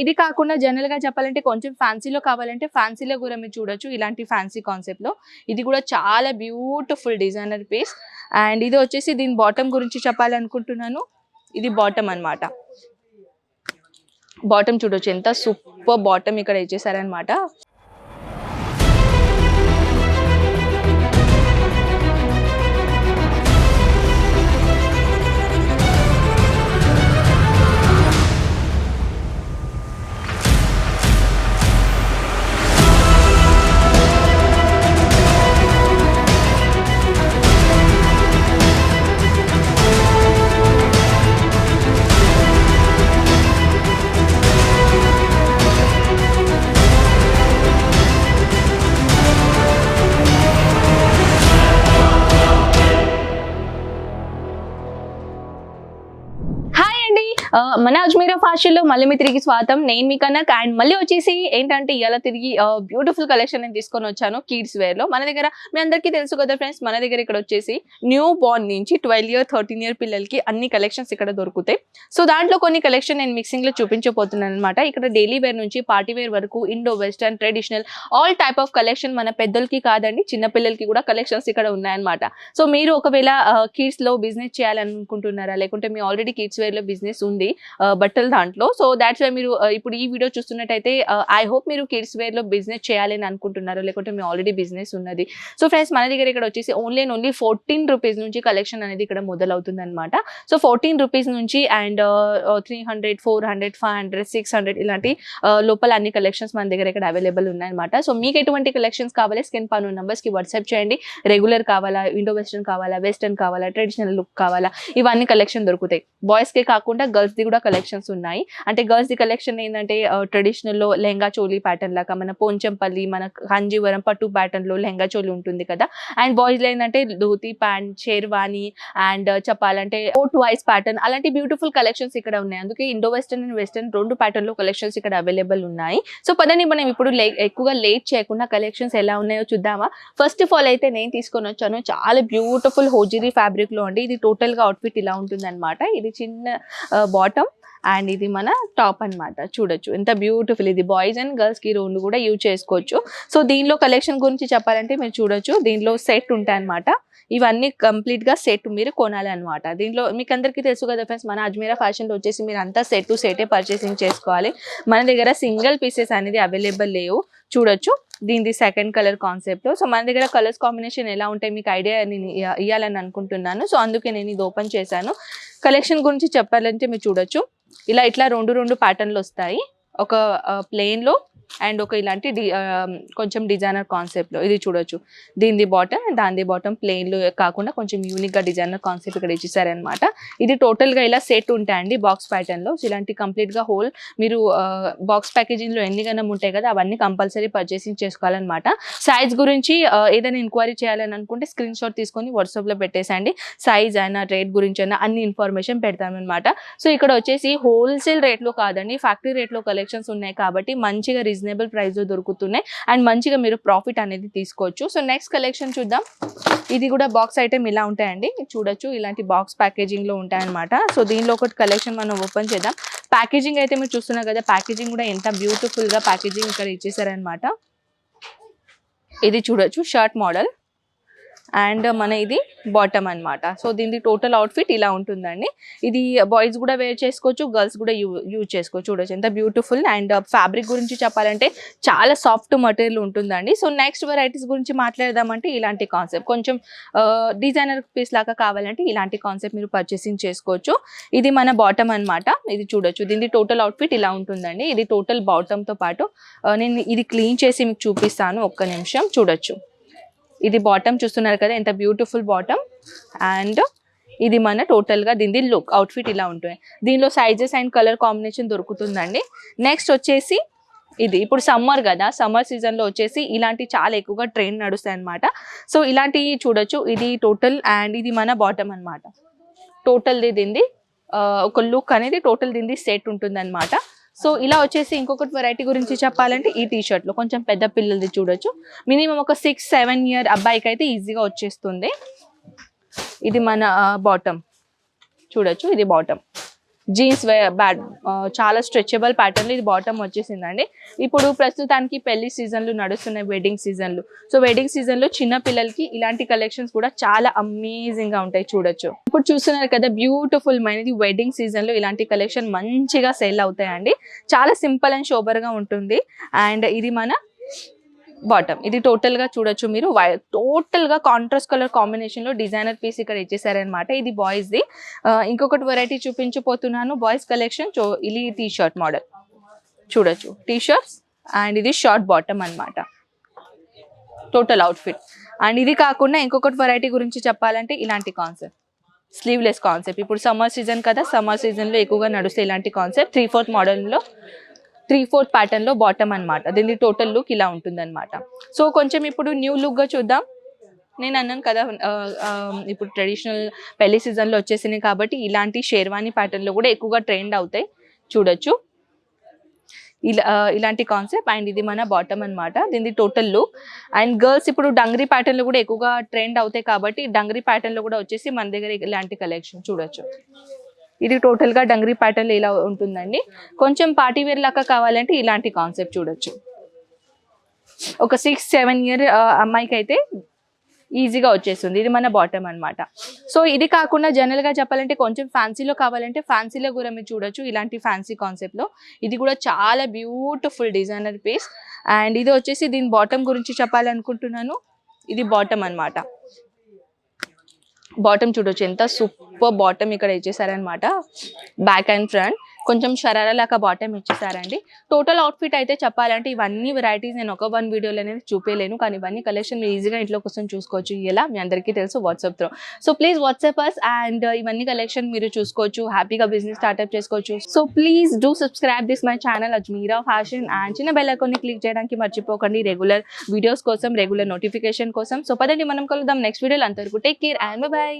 ఇది కాకుండా జనరల్గా చెప్పాలంటే కొంచెం ఫ్యాన్సీలో కావాలంటే ఫ్యాన్సీలో కూడా మీరు చూడొచ్చు. ఇలాంటి ఫ్యాన్సీ కాన్సెప్ట్లో. ఇది కూడా చాలా బ్యూటిఫుల్ డిజైనర్ పీస్ అండ్ ఇది వచ్చేసి దీని బాటమ్ గురించి చెప్పాలనుకుంటున్నాను. ఇది బాటమ్ అన్నమాట. బాటమ్ చూడొచ్చు. ఎంత సూపర్ బాటమ్ ఇక్కడ ఇచ్చేసారనమాట మన అజ్మీరా ఫ్యాషన్లో మళ్ళీ మీ తిరిగి స్వాగతం. నేను మీ కనక్ అండ్ మళ్ళీ వచ్చేసి ఏంటంటే ఇలా తిరిగి బ్యూటిఫుల్ కలెక్షన్ నేను తీసుకొని వచ్చాను కిడ్స్ వేర్లో. మన దగ్గర మీ అందరికీ తెలుసు కదా ఫ్రెండ్స్ మన దగ్గర ఇక్కడ వచ్చేసి న్యూ బోర్న్ నుంచి ట్వెల్వ్ ఇయర్ థర్టీన్ ఇయర్ పిల్లలకి అన్ని కలెక్షన్స్ ఇక్కడ దొరుకుతాయి. సో దాంట్లో కొన్ని కలెక్షన్ నేను మిక్సింగ్లో చూపించబోతున్నాను అనమాట ఇక్కడ డైలీ వేర్ నుంచి పార్టీ వేర్ వరకు Indo western traditional all type of collection మన పెద్దలకి కాదండి చిన్న పిల్లలకి కూడా కలెక్షన్స్ ఇక్కడ ఉన్నాయన్నమాట. సో మీరు ఒకవేళ కిడ్స్లో బిజినెస్ చేయాలనుకుంటున్నారా లేకుంటే మీ ఆల్రెడీ కిడ్స్ వేర్లో బిజినెస్ ఉంది ఉంది బట్టల దాంట్లో. సో దాట్స్ వై మీరు ఇప్పుడు ఈ వీడియో చూస్తున్నట్టయితే ఐ హోప్ మీరు కిడ్స్ వేర్లో బిజినెస్ చేయాలని అనుకుంటున్నారు లేకుంటే మీ ఆల్రెడీ బిజినెస్ ఉన్నది. సో ఫ్రెండ్స్ మన దగ్గర ఇక్కడ వచ్చేసి only and only fourteen rupees నుంచి కలెక్షన్ అనేది ఇక్కడ మొదలవుతుంది అనమాట సో ఫోర్టీన్ రూపీస్ నుంచి and three hundred four hundred five hundred six hundred ఇలాంటి లోపల అన్ని కలెక్షన్స్ మన దగ్గర ఇక్కడ అవైలబుల్ ఉన్నాయన్నమాట. సో మీకు ఎటువంటి కలెక్షన్స్ కావాలి స్కిన్ పను నెంబర్స్కి కి వాట్సాప్ చేయండి. రెగ్యులర్ కావాలా ఇండో వెస్టర్న్ కావాలా వెస్టర్న్ కావాలా ట్రెడిషనల్ లుక్ కావాలా ఇవన్నీ కలెక్షన్ దొరుకుతాయి. బాయ్స్కే కాకుండా గర్ల్స్ గర్ల్స్ది కూడా కలెక్షన్స్ ఉన్నాయి. అంటే గర్ల్స్ ది కలెక్షన్ ఏంటంటే ట్రెడిషనల్లో లెహంగా చోలీ ప్యాటర్న్ లాగా మన పోంచంపల్లి మన కాంజీవరం పట్టు ప్యాటర్న్లో లెహంగా చోలి ఉంటుంది కదా. అండ్ బాయ్స్లో ఏంటంటే ధోతి ప్యాంట్ షేర్వాణి అండ్ చెప్పాలంటే ఓట్ వైస్ ప్యాటర్న్ అలాంటి బ్యూటిఫుల్ కలెక్షన్స్ ఇక్కడ ఉన్నాయి. అందుకే ఇండో వెస్టర్న్ అండ్ వెస్టర్న్ రెండు ప్యాటర్న్లో కలెక్షన్స్ ఇక్కడ అవైలబుల్ ఉన్నాయి. సో పదని మనం ఇప్పుడు లే- ఎక్కువగా లేట్ చేయకుండా కలెక్షన్స్ ఎలా ఉన్నాయో చూద్దామా. ఫస్ట్ ఆఫ్ ఆల్ అయితే నేను తీసుకొని వచ్చాను. చాలా బ్యూటిఫుల్ హోజిరీ ఫ్యాబ్రిక్లో అండి. ఇది టోటల్గా అవుట్ఫిట్ ఇలా ఉంటుంది ఇది చిన్న బాటమ్ అండ్ ఇది మన టాప్ అన్నమాట. చూడొచ్చు. ఎంత బ్యూటిఫుల్ ఇది. బాయ్స్ అండ్ గర్ల్స్కి రెండు కూడా యూజ్ చేసుకోవచ్చు. సో దీనిలో కలెక్షన్ గురించి చెప్పాలంటే మీరు చూడొచ్చు. దీనిలో సెట్ ఉంటాయి అన్నమాట. ఇవన్నీ కంప్లీట్గా సెట్ మీరు కొనాలి అనమాట దీంట్లో మీకు అందరికీ తెలుసు కదా ఫ్రెండ్స్ మన అజ్మీరా ఫ్యాషన్లో వచ్చేసి మీరు అంతా సెట్ టు సెటే పర్చేసింగ్ చేసుకోవాలి. మన దగ్గర సింగిల్ పీసెస్ అనేది అవైలబుల్ లేవు. చూడొచ్చు. దీనిది సెకండ్ కలర్ కాన్సెప్ట్ సో మన దగ్గర కలర్స్ కాంబినేషన్ ఎలా ఉంటాయి? మీకు ఐడియా నేను ఇవ్వాలని అనుకుంటున్నాను. సో అందుకే నేను ఇది ఓపెన్ చేశాను. కలెక్షన్ గురించి చెప్పాలంటే మీరు చూడొచ్చు. ఇలా ఇట్లా రెండు రెండు ప్యాటర్న్లు వస్తాయి. ఒక ప్లెయిన్లో అండ్ ఒక ఇలాంటి డి- కొంచెం డిజైనర్ కాన్సెప్ట్లో ఇది చూడొచ్చు. దీనిది బాటమ్ దానిది బాటమ్ ప్లెయిన్లు కాకుండా కొంచెం యూనిక్గా డిజైనర్ కాన్సెప్ట్ ఇక్కడ ఇచ్చేసారనమాట ఇది టోటల్గా ఇలా సెట్ ఉంటాయండి బాక్స్ ప్యాటర్న్లో సో ఇలాంటి కంప్లీట్గా హోల్ మీరు బాక్స్ ప్యాకేజింగ్లో ఎన్ని గణం ఉంటాయి కదా అవన్నీ కంపల్సరీ పర్చేసింగ్ చేసుకోవాలన్నమాట. సైజ్ గురించి ఏదైనా ఎంక్వైరీ చేయాలని అనుకుంటే స్క్రీన్ షాట్ తీసుకొని వాట్సాప్లో పెట్టేసండి సైజ్ అయినా రేట్ గురించి అయినా అన్ని ఇన్ఫర్మేషన్ పెడతామన్నమాట. సో ఇక్కడ వచ్చేసి హోల్సేల్ రేట్లో కాదండి ఫ్యాక్టరీ రేట్లో కలెక్షన్స్ ఉన్నాయి కాబట్టి మంచిగా రీజనబుల్ ప్రైస్లో దొరుకుతున్నాయి. అండ్ మంచిగా మీరు ప్రాఫిట్ అనేది తీసుకోవచ్చు. సో నెక్స్ట్ కలెక్షన్ చూద్దాం. ఇది కూడా బాక్స్ ఐటమ్ ఇలా ఉంటాయండి. చూడొచ్చు. ఇలాంటి బాక్స్ ప్యాకేజింగ్లో ఉంటాయన్నమాట. సో దీనిలో ఒకటి కలెక్షన్ మనం ఓపెన్ చేద్దాం. ప్యాకేజింగ్ అయితే మీరు చూస్తున్నారు కదా ప్యాకేజింగ్ కూడా ఎంత బ్యూటిఫుల్గా ప్యాకేజింగ్ ఇక్కడ ఇచ్చేసారనమాట ఇది చూడొచ్చు షర్ట్ మోడల్ అండ్ మన ఇది బాటమ్ అన్నమాట. సో దీని టోటల్ అవుట్ఫిట్ ఇలా ఉంటుందండి. ఇది బాయ్స్ కూడా వేర్ చేసుకోవచ్చు గర్ల్స్ కూడా యూ యూజ్ చేసుకోవచ్చు. చూడొచ్చు. ఎంత బ్యూటిఫుల్ అండ్ ఫ్యాబ్రిక్ గురించి చెప్పాలంటే చాలా సాఫ్ట్ మటీరియల్ ఉంటుందండి. సో నెక్స్ట్ వెరైటీస్ గురించి మాట్లాడదామంటే ఇలాంటి కాన్సెప్ట్ కొంచెం డిజైనర్ పీస్ లాగా కావాలంటే ఇలాంటి కాన్సెప్ట్ మీరు పర్చేసింగ్ చేసుకోవచ్చు. ఇది మన బాటమ్ అన్నమాట. ఇది చూడొచ్చు. దీని టోటల్ అవుట్ఫిట్ ఇలా ఉంటుందండి. ఇది టోటల్ బాటమ్తో పాటు నేను ఇది క్లీన్ చేసి మీకు చూపిస్తాను. ఒక్క నిమిషం. చూడొచ్చు. ఇది బాటమ్ చూస్తున్నారు కదా ఎంత బ్యూటిఫుల్ బాటమ్ అండ్ ఇది మన టోటల్గా దీని లుక్ అవుట్ఫిట్ ఇలా ఉంటుంది. దీనిలో సైజెస్ అండ్ కలర్ కాంబినేషన్ దొరుకుతుందండి. నెక్స్ట్ వచ్చేసి ఇది. ఇప్పుడు సమ్మర్ కదా సమ్మర్ సీజన్లో వచ్చేసి ఇలాంటి చాలా ఎక్కువగా ట్రెండ్ నడుస్తాయి అనమాట సో ఇలాంటివి చూడొచ్చు. ఇది టోటల్ అండ్ ఇది మన బాటమ్ అనమాట టోటల్ది దీనిది ఒక లుక్ అనేది టోటల్ దీనిది సెట్ ఉంటుంది అనమాట సో ఇలా వచ్చేసి ఇంకొకటి వెరైటీ గురించి చెప్పాలంటే ఈ టీ షర్ట్లో కొంచెం పెద్ద పిల్లలది చూడొచ్చు. మినిమం ఒక సిక్స్ సెవెన్ ఇయర్ అబ్బాయికి అయితే ఈజీగా వచ్చేస్తుంది. ఇది మన బాటమ్ చూడొచ్చు ఇది బాటమ్ జీన్స్ బ్యాడ్ చాలా స్ట్రెచబుల్ ప్యాటర్న్ ఇది బాటమ్ వచ్చేసిందండి. ఇప్పుడు ప్రస్తుతానికి పెళ్ళి సీజన్లు నడుస్తున్నాయి వెడ్డింగ్ సీజన్లు. సో వెడ్డింగ్ సీజన్లో చిన్న పిల్లలకి ఇలాంటి కలెక్షన్స్ కూడా చాలా అమేజింగ్గా ఉంటాయి చూడొచ్చు. ఇప్పుడు చూస్తున్నారు కదా బ్యూటిఫుల్ మైనది వెడ్డింగ్ సీజన్లో ఇలాంటి కలెక్షన్ మంచిగా సేల్ అవుతాయండి. చాలా సింపుల్ అండ్ షోబర్గా ఉంటుంది. అండ్ ఇది మన బాటమ్ ఇది టోటల్గా చూడొచ్చు మీరు. టోటల్గా కాంట్రాస్ట్ కలర్ కాంబినేషన్లో డిజైనర్ పీస్ ఇక్కడ ఇచ్చేసారనమాట ఇది బాయ్స్ ది. ఇంకొకటి వెరైటీ చూపించబోతున్నాను. బాయ్స్ కలెక్షన్ ఇది టీ షర్ట్ మోడల్ చూడొచ్చు. టీ షర్ట్స్ అండ్ ఇది షార్ట్ బాటమ్ అన్నమాట. టోటల్ అవుట్ఫిట్ అండ్ ఇది కాకుండా ఇంకొకటి వెరైటీ గురించి చెప్పాలంటే ఇలాంటి కాన్సెప్ట్ స్లీవ్లెస్ కాన్సెప్ట్ ఇప్పుడు సమ్మర్ సీజన్ కదా సమ్మర్ సీజన్లో ఎక్కువగా నడుస్తే ఇలాంటి కాన్సెప్ట్ త్రీ ఫోర్త్ మోడల్లో త్రీ ఫోర్త్ ప్యాటర్న్లో బాటమ్ అనమాట దీని టోటల్ లుక్ ఇలా ఉంటుందన్నమాట. సో కొంచెం ఇప్పుడు న్యూ లుక్గా చూద్దాం. నేను అన్నాను కదా ఇప్పుడు ట్రెడిషనల్ పెళ్ళి సీజన్లో వచ్చేసినాయి కాబట్టి ఇలాంటి షేర్వానీ ప్యాటర్న్లో కూడా ఎక్కువగా ట్రెండ్ అవుతాయి. చూడొచ్చు. ఇలా ఇలాంటి కాన్సెప్ట్ అండ్ ఇది మన బాటమ్ అనమాట దీని టోటల్ లుక్ అండ్ గర్ల్స్ ఇప్పుడు డంగరీ ప్యాటర్న్లో కూడా ఎక్కువగా ట్రెండ్ అవుతాయి కాబట్టి డంగరీ ప్యాటర్న్లో కూడా వచ్చేసి మన దగ్గర ఇలాంటి కలెక్షన్ చూడొచ్చు. ఇది టోటల్గా డంగరీ ప్యాటర్న్ ఇలా ఉంటుందండి. కొంచెం పార్టీ వేర్ లాగా కావాలంటే ఇలాంటి కాన్సెప్ట్ చూడొచ్చు. ఒక సిక్స్ సెవెన్ ఇయర్ అమ్మాయికి అయితే ఈజీగా వచ్చేస్తుంది. ఇది మన బాటమ్ అనమాట సో ఇది కాకుండా జనరల్గా చెప్పాలంటే కొంచెం ఫ్యాన్సీలో కావాలంటే ఫ్యాన్సీలో కూడా మీరు చూడొచ్చు ఇలాంటి ఫ్యాన్సీ కాన్సెప్ట్లో ఇది కూడా చాలా బ్యూటిఫుల్ డిజైనర్ పీస్. అండ్ ఇది వచ్చేసి దీని బాటమ్ గురించి చెప్పాలనుకుంటున్నాను. ఇది బాటమ్ అన్నమాట. బాటమ్ చూడొచ్చు. ఎంత సూపర్ బాటమ్ ఇక్కడ ఇచ్చేసారనమాట బ్యాక్ అండ్ ఫ్రంట్ కొంచెం షరారా లాగా బాటమ్ ఇచ్చేసారండి. టోటల్ అవుట్ఫిట్ అయితే చెప్పాలంటే ఇవన్నీ వెరైటీస్ నేను ఒక వన్ వీడియోలో అనేది చూపేలేను. కానీ ఇవన్నీ కలెక్షన్ ఈజీగా ఇంట్లో కోసం చూసుకోవచ్చు. ఎలా మీ అందరికీ తెలుసు WhatsApp through so please WhatsApp us and ఇవన్నీ కలెక్షన్ మీరు చూసుకోవచ్చు. హ్యాపీగా బిజినెస్ స్టార్ట్అప్ చేసుకోవచ్చు. So please do subscribe this my channel Ajmeera Fashion and చిన్న బెల్ క్లిక్ చేయడానికి మర్చిపోకండి. రెగ్యులర్ వీడియోస్ కోసం రెగ్యులర్ నోటిఫికేషన్ కోసం. సో పదండి మనం కలుద్దాం నెక్స్ట్ వీడియోలో అంతవరకు టేక్ కేర్ అండ్ బై